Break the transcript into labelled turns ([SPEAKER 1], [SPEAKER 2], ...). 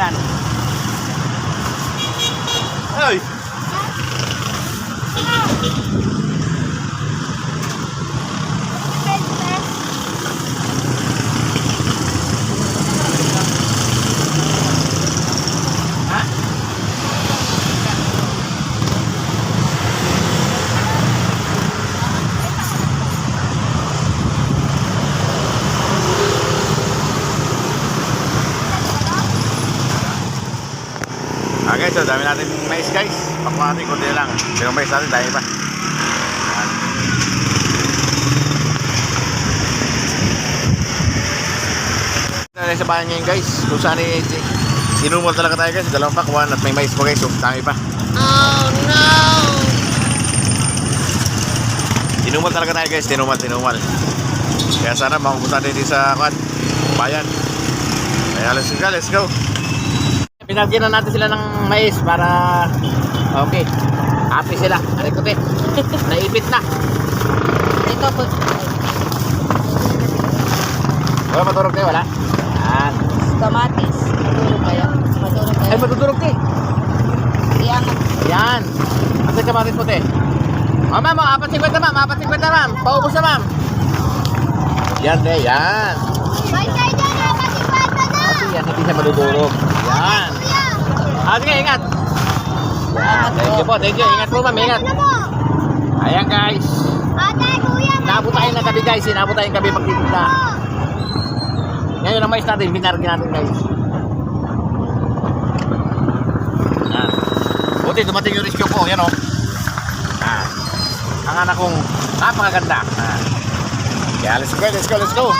[SPEAKER 1] ulan. Ha? Ah guys, so dami natin mais guys. Pakuha natin kunti lang. Pero mais natin dami pa. Dahil sa bayan ngayon guys, kung saan eh, sinumol talaga tayo guys, dalawang pakuhan at may mais po guys, so dami pa.
[SPEAKER 2] Oh no!
[SPEAKER 1] Tinumal talaga tayo guys, tinumal, tinumal. Kaya sana makapunta din sa kwan, bayan. Kaya let's go, let's go. Pinagyan na natin sila ng mais para okay. Happy sila. Aray ko. Naipit na.
[SPEAKER 2] Ito po.
[SPEAKER 1] Wala maturog tayo, wala? Yan.
[SPEAKER 2] Kamatis. Matulog kayo. Matulog
[SPEAKER 1] Ay,
[SPEAKER 2] kayo.
[SPEAKER 1] matutulog te.
[SPEAKER 2] Iangat.
[SPEAKER 1] Yan. Asa ka bakit mo te? Oh, ma'am, oh, apat 50 ma'am, apat 50 ma'am. Paubos na ma'am. Yan te, yan.
[SPEAKER 3] May tayo dyan, nakasikwata na!
[SPEAKER 1] Kasi yan, hindi siya madudurog. Yan. Ah, sige, ingat. Yan, thank you po, thank you. Ingat po ma'am, ingat. Ayan guys.
[SPEAKER 3] Ate, kuya!
[SPEAKER 1] Inabot tayo ng gabi guys. Inabot tayo ng gabi magtitinda.
[SPEAKER 3] Oh,
[SPEAKER 1] Ngayon ang mais natin, binargi natin guys. Yan. Buti dumating yung rescue ko. Yan. Oh. Ah. Ang anak kong napakaganda. Ah. Let's go, let's go, let's go.